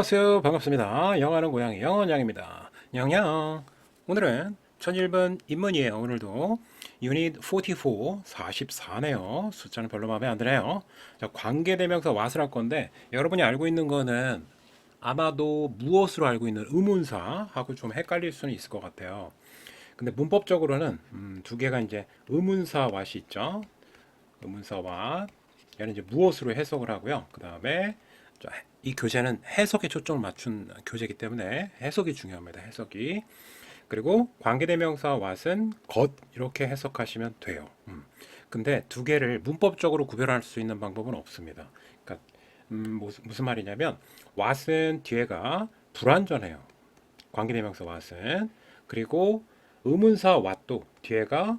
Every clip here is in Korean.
안녕하세요. 반갑습니다. 영어하는 고양이 영원양입니다. 영양. 오늘은 1001번 인문이에요. 오늘도 유닛 44, 44네요. 숫자는 별로 마음에 안 드네요. 자, 관계대명사 what을 할 건데 여러분이 알고 있는 거는 아마도 무엇으로 알고 있는 의문사하고 좀 헷갈릴 수는 있을 것 같아요. 근데 문법적으로는 음, 두 개가 이제 의문사 what이 있죠. 의문사 what. 얘는 이제 무엇으로 해석을 하고요. 그 다음에 이 교재는 해석에 초점을 맞춘 교재이기 때문에 해석이 중요합니다. 해석이. 그리고 관계대명사 what은 것 이렇게 해석하시면 돼요. 음. 근데 두 개를 문법적으로 구별할 수 있는 방법은 없습니다. 그러니까 음, 무슨, 말이냐면 what은 뒤에가 불완전해요. 관계대명사 what은 그리고 의문사 what도 뒤에가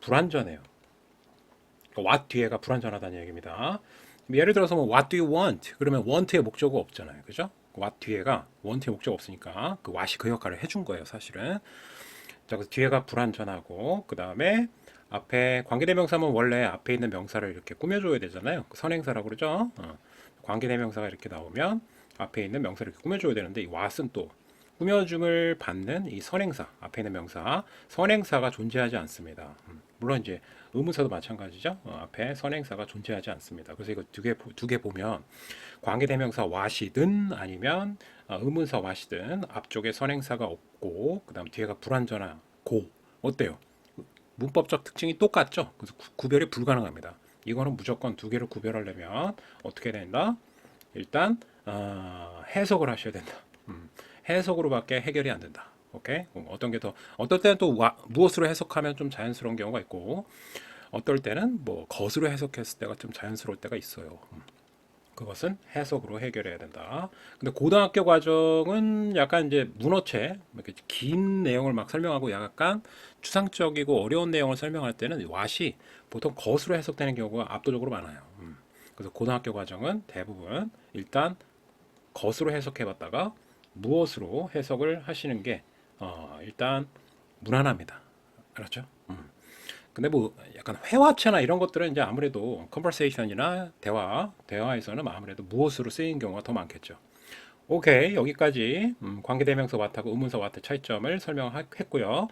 불완전해요. 그러니까 what 뒤에가 불완전하다는 얘기입니다. 예를 들어서 뭐 what do you want? 그러면 want의 목적어 없잖아요. 그죠? what 뒤에가 want의 목적 없으니까 그 what이 그 역할을 해준 거예요, 사실은. 자, 그래서 뒤에가 불완전하고 그 다음에 앞에 관계대명사면 원래 앞에 있는 명사를 이렇게 꾸며줘야 되잖아요. 그 선행사라고 그러죠. 어. 관계대명사가 이렇게 나오면 앞에 있는 명사를 이렇게 꾸며줘야 되는데 이 what은 또 꾸며줌을 받는 이 선행사 앞에 있는 명사 선행사가 존재하지 않습니다. 음, 물론 이제 의문사도 마찬가지죠. 어, 앞에 선행사가 존재하지 않습니다. 그래서 이거 두개두 개 보면 관계대명사 what이든 아니면 어, 의문사 what이든 앞쪽에 선행사가 없고 그다음 뒤에가 불완전하고 어때요? 문법적 특징이 똑같죠. 그래서 구, 구별이 불가능합니다. 이거는 무조건 두 개를 구별하려면 어떻게 된다? 일단 어, 해석을 하셔야 된다. 음, 해석으로밖에 해결이 안 된다. 오케이? 음, 어떤 게 더 어떨 때는 또 와, 무엇으로 해석하면 좀 자연스러운 경우가 있고 어떨 때는 뭐 것으로 해석했을 때가 좀 자연스러울 때가 있어요. 음, 그것은 해석으로 해결해야 된다. 근데 고등학교 과정은 약간 이제 문어체 이렇게 긴 내용을 막 설명하고 약간 추상적이고 어려운 내용을 설명할 때는 what이 보통 것으로 해석되는 경우가 압도적으로 많아요. 음, 그래서 고등학교 과정은 대부분 일단 것으로 해석해봤다가 무엇으로 해석을 하시는 게 어, 일단 무난합니다. 그렇죠? 음. 근데 뭐 약간 회화체나 이런 것들은 이제 아무래도 conversation이나 대화, 대화에서는 아무래도 무엇으로 쓰이는 경우가 더 많겠죠. 오케이 여기까지 음, 관계대명사 what하고 의문사 what의 차이점을 설명했고요.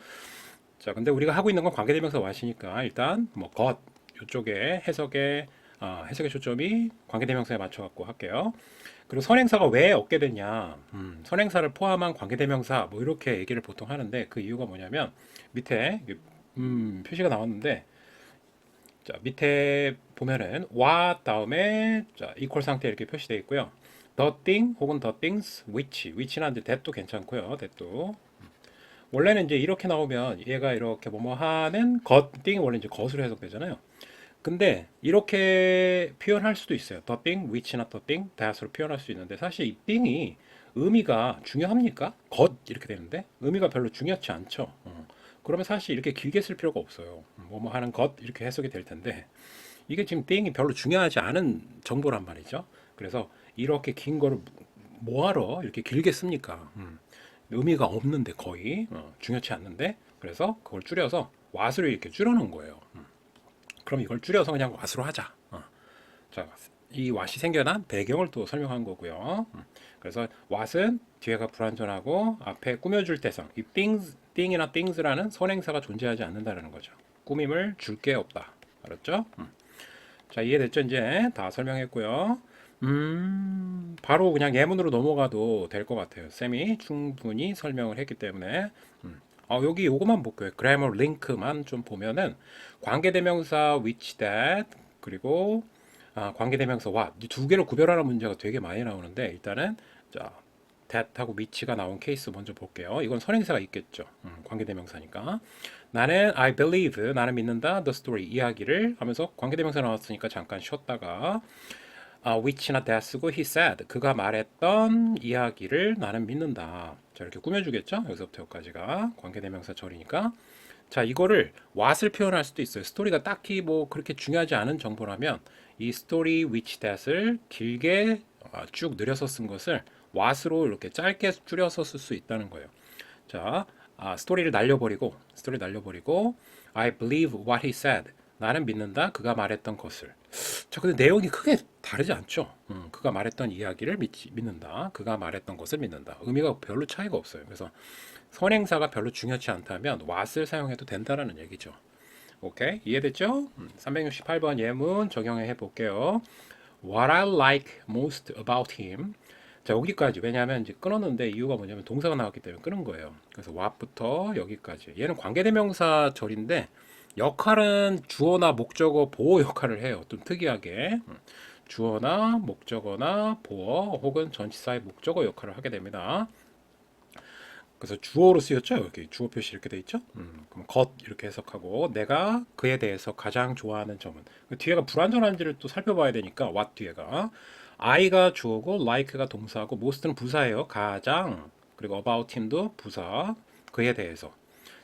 자, 근데 우리가 하고 있는 건 관계대명사 what이니까 일단 뭐 것 이쪽에 해석의 어, 해석의 초점이 관계대명사에 맞춰갖고 할게요. 그리고 선행사가 왜 얻게 됐냐? 음, 선행사를 포함한 관계대명사 뭐 이렇게 얘기를 보통 하는데 그 이유가 뭐냐면 밑에 음, 표시가 나왔는데 자 밑에 보면은 what 다음에 자 equal 상태 이렇게 표시되어 있고요. the thing 혹은 the things which which나 이제 that도 괜찮고요. that도 원래는 이제 이렇게 나오면 얘가 이렇게 뭐뭐 하는 것 thing 원래 이제 것으로 해석되잖아요. 근데 이렇게 표현할 수도 있어요. the thing, which나 the thing, that으로 표현할 수 있는데 사실 이 thing이 의미가 중요합니까? 것 이렇게 되는데 의미가 별로 중요하지 않죠. 어. 그러면 사실 이렇게 길게 쓸 필요가 없어요. 뭐뭐 하는 것 이렇게 해석이 될 텐데 이게 지금 thing이 별로 중요하지 않은 정보란 말이죠. 그래서 이렇게 긴 거를 뭐하러 이렇게 길게 씁니까? 음. 의미가 없는데 거의 어, 중요치 않는데 그래서 그걸 줄여서 what으로 이렇게 줄여놓은 거예요. 음. 그럼 이걸 줄여서 그냥 what으로 하자. 어. 자, 이 what이 생겨난 배경을 또 설명한 거고요. 음. 그래서 what은 뒤에가 불완전하고 앞에 꾸며줄 대상, 이 things, thing이나 things라는 선행사가 존재하지 않는다는 거죠. 꾸밈을 줄 게 없다. 알았죠? 음. 자, 이해됐죠? 이제 다 설명했고요. 음, 바로 그냥 예문으로 넘어가도 될 것 같아요. 쌤이 충분히 설명을 했기 때문에. 음. 어, 여기 요거만 볼게요. grammar link만 좀 보면은 관계대명사 which that 그리고 아, 관계대명사 what 이두 개를 구별하는 문제가 되게 많이 나오는데 일단은 자 that하고 which가 나온 케이스 먼저 볼게요. 이건 선행사가 있겠죠. 음, 관계대명사니까 나는 I believe 나는 믿는다 the story 이야기를 하면서 관계대명사 나왔으니까 잠깐 쉬었다가 아, which나 that 쓰고 he said 그가 말했던 이야기를 나는 믿는다. 자 이렇게 꾸며주겠죠. 여기서부터 여기까지가 관계대명사 절이니까 자 이거를 what을 표현할 수도 있어요. 스토리가 딱히 뭐 그렇게 중요하지 않은 정보라면 이 story which that을 길게 아, 쭉 늘려서 쓴 것을 what으로 이렇게 짧게 줄여서 쓸 수 있다는 거예요. 자 아, 스토리를 날려버리고 스토리 날려버리고 I believe what he said 나는 믿는다. 그가 말했던 것을. 자, 근데 내용이 크게 다르지 않죠. 음, 그가 말했던 이야기를 믿지, 믿는다. 그가 말했던 것을 믿는다. 의미가 별로 차이가 없어요. 그래서 선행사가 별로 중요치 않다면 what을 사용해도 된다라는 얘기죠. 오케이? 이해됐죠? 음, 368번 예문 적용해 볼게요. What I like most about him. 자, 여기까지. 왜냐하면 이제 끊었는데 이유가 뭐냐면 동사가 나왔기 때문에 끊은 거예요. 그래서 what부터 여기까지. 얘는 관계대명사 절인데 역할은 주어나 목적어 보어 역할을 해요. 좀 특이하게. 음, 주어나 목적어나 보어 혹은 전치사의 목적어 역할을 하게 됩니다. 그래서 주어로 쓰였죠. 여기 주어 표시 이렇게 돼 있죠. 음, 그럼 것 이렇게 해석하고 내가 그에 대해서 가장 좋아하는 점은 그 뒤에가 불완전한지를 또 살펴봐야 되니까 what 뒤에가 I가 주어고 like가 동사고 most는 부사예요. 가장 그리고 about him도 부사 그에 대해서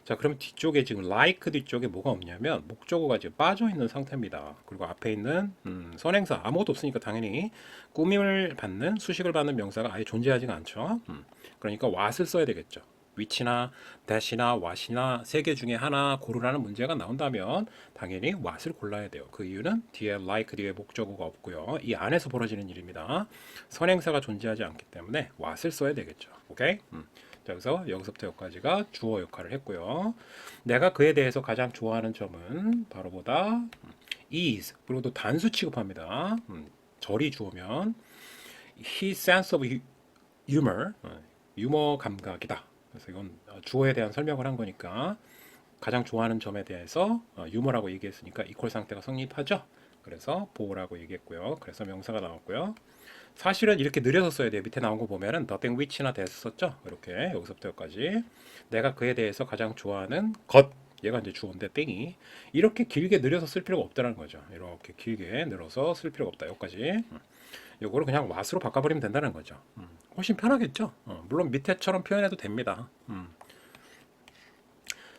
자 그러면 뒤쪽에 지금 like 뒤쪽에 뭐가 없냐면 목적어가 지금 빠져 있는 상태입니다. 그리고 앞에 있는 음, 선행사 아무것도 없으니까 당연히 꾸밈을 받는 수식을 받는 명사가 아예 존재하지가 않죠. 음, 그러니까 what을 써야 되겠죠. which나 that이나 what이나 세 개 중에 하나 고르라는 문제가 나온다면 당연히 what을 골라야 돼요. 그 이유는 뒤에 like 뒤에 목적어가 없고요. 이 안에서 벌어지는 일입니다. 선행사가 존재하지 않기 때문에 what을 써야 되겠죠. 오케이? 음. 자, 그래서 여기서부터 여기까지가 주어 역할을 했고요. 내가 그에 대해서 가장 좋아하는 점은 바로 보다 음, is 그리고 또 단수 취급합니다. 음, 절이 주어면 his sense of humor 어, 유머 감각이다. 그래서 이건 어, 주어에 대한 설명을 한 거니까 가장 좋아하는 점에 대해서 어, 유머라고 얘기했으니까 이퀄 상태가 성립하죠. 그래서 보호라고 얘기했고요. 그래서 명사가 나왔고요. 사실은 이렇게 느려서 써야 돼요. 밑에 나온 거 보면은 which나 대해서 썼죠. 이렇게 여기서부터 여기까지 내가 그에 대해서 가장 좋아하는 것 얘가 이제 주어인데 땡이 이렇게 길게 느려서 쓸 필요가 없다는 거죠. 이렇게 길게 늘어서 쓸 필요가 없다. 여기까지 음. 요거를 그냥 what으로 바꿔버리면 된다는 거죠. 음. 훨씬 편하겠죠. 어, 물론 밑에처럼 표현해도 됩니다. 음.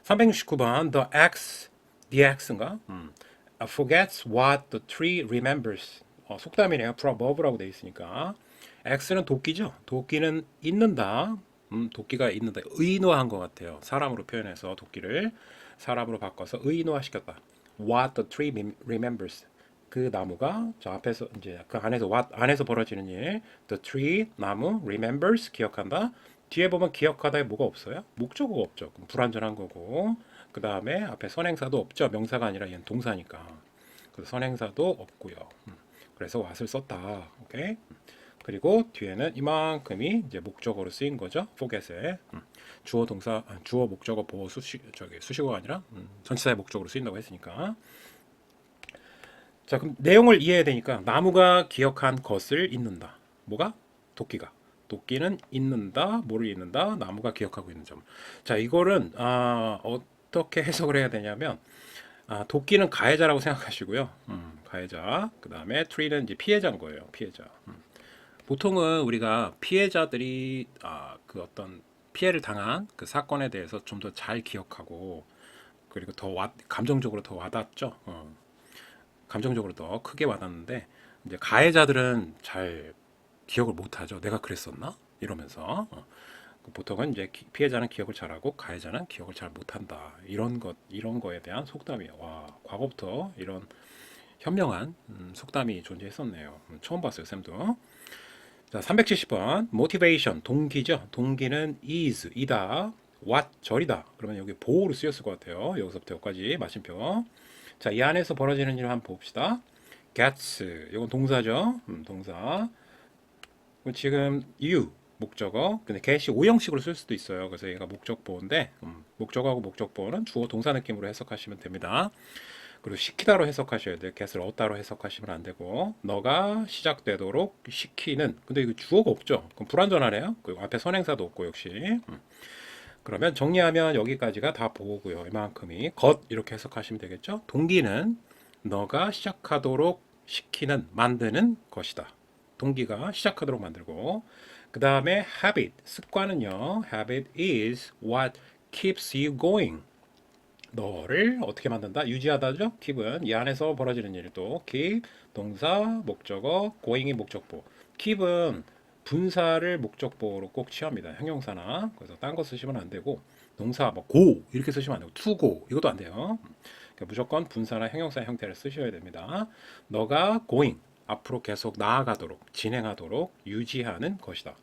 369번 the x the x인가? 음. Forgets what the tree remembers. 어, 속담이네요. above라고 돼 있으니까 x는 도끼죠. 도끼는 있는다. 음, 도끼가 있는다. 의노한 것 같아요. 사람으로 표현해서 도끼를 사람으로 바꿔서 의노화 시켰다. What the tree mem- remembers. 그 나무가 저 앞에서 이제 그 안에서 what 안에서 벌어지는 일. The tree 나무 remembers 기억한다. 뒤에 보면 기억하다에 뭐가 없어요? 목적어가 없죠. 그럼 불완전한 거고. 그 다음에 앞에 선행사도 없죠. 명사가 아니라 얘는 동사니까. 그래서 선행사도 없고요. 음, 그래서 what을 썼다. 오케이. 그리고 뒤에는 이만큼이 이제 목적어로 쓰인 거죠. forget에 음, 주어 동사 아, 주어 목적어 보호 수식 저기 수식어가 아니라 음, 전치사의 목적으로 쓰인다고 했으니까. 자 그럼 내용을 이해해야 되니까 나무가 기억한 것을 잊는다. 뭐가? 도끼가. 도끼는 잊는다. 뭐를 잊는다? 나무가 기억하고 있는 점. 자 이거는 아, 어떻게 해석을 해야 되냐면 아, 도끼는 가해자라고 생각하시고요. 음, 가해자. 그 다음에 트리는 이제 피해자인 거예요. 피해자. 음. 보통은 우리가 피해자들이 아, 그 어떤 피해를 당한 그 사건에 대해서 좀 더 잘 기억하고 그리고 더 와, 감정적으로 더 와닿죠. 어. 감정적으로 더 크게 와닿는데 이제 가해자들은 잘 기억을 못하죠. 내가 그랬었나? 이러면서 어. 그 보통은 이제 기- 피해자는 기억을 잘하고 가해자는 기억을 잘 못한다. 이런 것 이런 거에 대한 속담이에요. 와 과거부터 이런 현명한 음, 속담이 존재했었네요. 음, 처음 봤어요, 쌤도. 자, 370번 motivation 동기죠. 동기는 is 이다. what 절이다. 그러면 여기 보호로 쓰였을 것 같아요. 여기서부터 여기까지 마침표. 자, 이 안에서 벌어지는 일을 한번 봅시다. gets 이건 동사죠. 음, 동사. 지금 you 목적어. 근데 get이 오형식으로 쓸 수도 있어요. 그래서 얘가 목적보인데 음, 목적어하고 목적보는 주어 동사 느낌으로 해석하시면 됩니다. 그리고 시키다로 해석하셔야 돼요. get을 얻다로 해석하시면 안 되고 너가 시작되도록 시키는 근데 이거 주어가 없죠. 그럼 불완전하네요. 그리고 앞에 선행사도 없고 역시 음. 그러면 정리하면 여기까지가 다 보고요. 이만큼이 것 이렇게 해석하시면 되겠죠. 동기는 너가 시작하도록 시키는 만드는 것이다. 동기가 시작하도록 만들고 그 다음에 habit 습관은요. habit is what keeps you going. 너를 어떻게 만든다? 유지하다죠. keep은 이 안에서 벌어지는 또 keep 동사 목적어 going이 목적보. keep은 분사를 목적보로 꼭 취합니다. 형용사나 그래서 딴 거 쓰시면 안 되고 동사 뭐 go 이렇게 쓰시면 안 되고 to go 이것도 안 돼요. 그러니까 무조건 분사나 형용사 형태를 쓰셔야 됩니다. 너가 going 앞으로 계속 나아가도록 진행하도록 유지하는 것이다.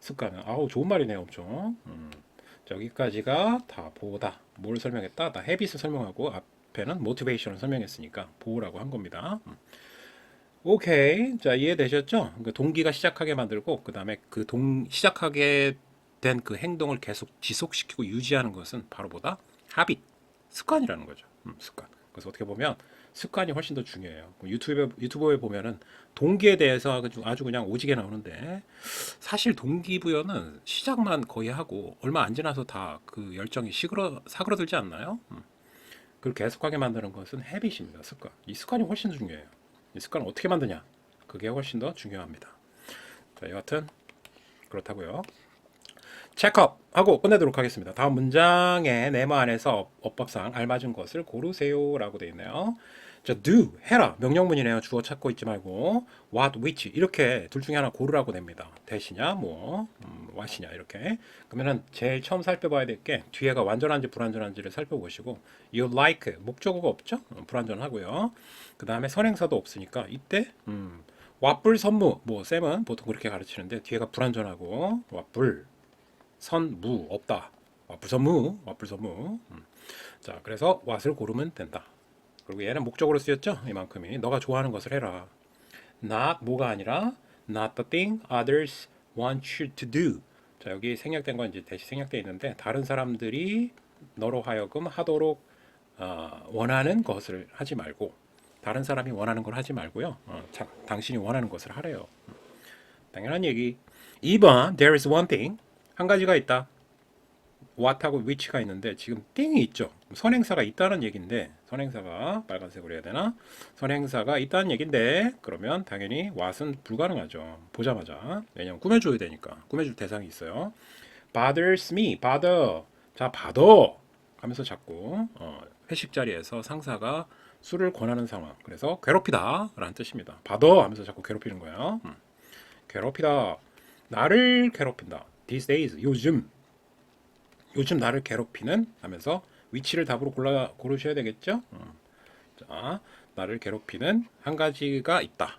습관은 아우 좋은 말이네요, 엄청. 음. 자, 여기까지가 다 보다. 뭘 설명했다? 다 헤빗을 설명하고 앞에는 모티베이션을 설명했으니까 보라고 한 겁니다. 음. 오케이. 자, 이해되셨죠? 그 동기가 시작하게 만들고 그다음에 그 동 시작하게 된 그 행동을 계속 지속시키고 유지하는 것은 바로 보다 하빗, 습관이라는 거죠. 음, 습관. 그래서 어떻게 보면 습관이 훨씬 더 중요해요. 유튜브에 유튜브에 보면은 동기에 대해서 아주 그냥 오지게 나오는데 사실 동기부여는 시작만 거의 하고 얼마 안 지나서 다 그 열정이 시그러 사그러들지 않나요? 음. 그걸 계속하게 만드는 것은 헤빗입니다. 습관. 이 습관이 훨씬 중요해요. 이 습관을 어떻게 만드냐? 그게 훨씬 더 중요합니다. 자, 여하튼 그렇다고요. 체크업 하고 끝내도록 하겠습니다. 다음 문장의 네모 안에서 어법상 알맞은 것을 고르세요라고 되어 있네요. 자, do 해라 명령문이네요. 주어 찾고 있지 말고 what, which 이렇게 둘 중에 하나 고르라고 됩니다. 대시냐, 뭐 음, what이냐 이렇게. 그러면은 제일 처음 살펴봐야 될 게 뒤에가 완전한지 불완전한지를 살펴보시고 you like 목적어가 없죠? 음, 불완전하고요. 그 다음에 선행사도 없으니까 이때 음, 왓불 선무 뭐 쌤은 보통 그렇게 가르치는데 뒤에가 불완전하고 왓불 선무 없다. 와불선무, 와불선무. 음. 자, 그래서 왓을 고르면 된다. 그리고 얘는 목적으로 쓰였죠. 이만큼이 너가 좋아하는 것을 해라. not 뭐가 아니라 not the thing others want you to do. 자, 여기 생략된 건 이제 대시 생략돼 있는데 다른 사람들이 너로 하여금 하도록 어, 원하는 것을 하지 말고 다른 사람이 원하는 걸 하지 말고요. 어, 자, 당신이 원하는 것을 하래요. 음. 당연한 얘기. 2번 there is one thing 한 가지가 있다. what하고 which가 있는데 지금 띵이 있죠. 선행사가 있다는 얘긴데 선행사가 빨간색으로 해야 되나? 선행사가 있다는 얘긴데 그러면 당연히 what은 불가능하죠. 보자마자 왜냐면 꾸며줘야 되니까 꾸며줄 대상이 있어요. bothers me, bother. 자, bother 하면서 자꾸 어, 회식 자리에서 상사가 술을 권하는 상황. 그래서 괴롭히다 라는 뜻입니다. bother 하면서 자꾸 괴롭히는 거예요. 음. 괴롭히다. 나를 괴롭힌다. These days 요즘 요즘 나를 괴롭히는 하면서 위치를 답으로 골라 고르셔야 되겠죠. 어. 자, 나를 괴롭히는 한 가지가 있다.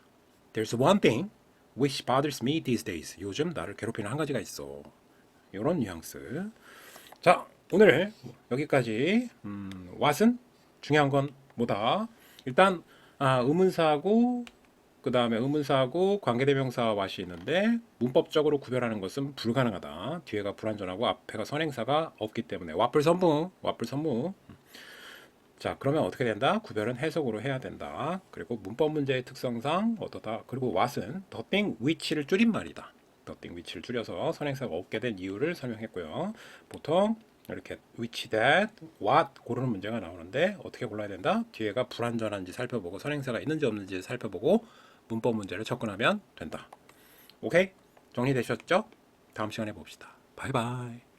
There's one thing which bothers me these days. 요즘 나를 괴롭히는 한 가지가 있어. 이런 뉘앙스. 자, 오늘 여기까지. 음, what은 중요한 건 뭐다? 일단 아, 의문사하고 그 다음에 의문사하고 관계대명사와 what이 있는데 문법적으로 구별하는 것은 불가능하다. 뒤에가 불완전하고 앞에가 선행사가 없기 때문에 와플 선무, 와플 선무. 자, 그러면 어떻게 된다? 구별은 해석으로 해야 된다. 그리고 문법 문제의 특성상 어떠다? 그리고 what은 the thing which를 줄인 말이다. the thing which를 줄여서 선행사가 없게 된 이유를 설명했고요. 보통 이렇게 which, that, what 고르는 문제가 나오는데 어떻게 골라야 된다? 뒤에가 불완전한지 살펴보고 선행사가 있는지 없는지 살펴보고 문법 문제를 접근하면 된다. 오케이? 정리되셨죠? 다음 시간에 봅시다. 바이바이.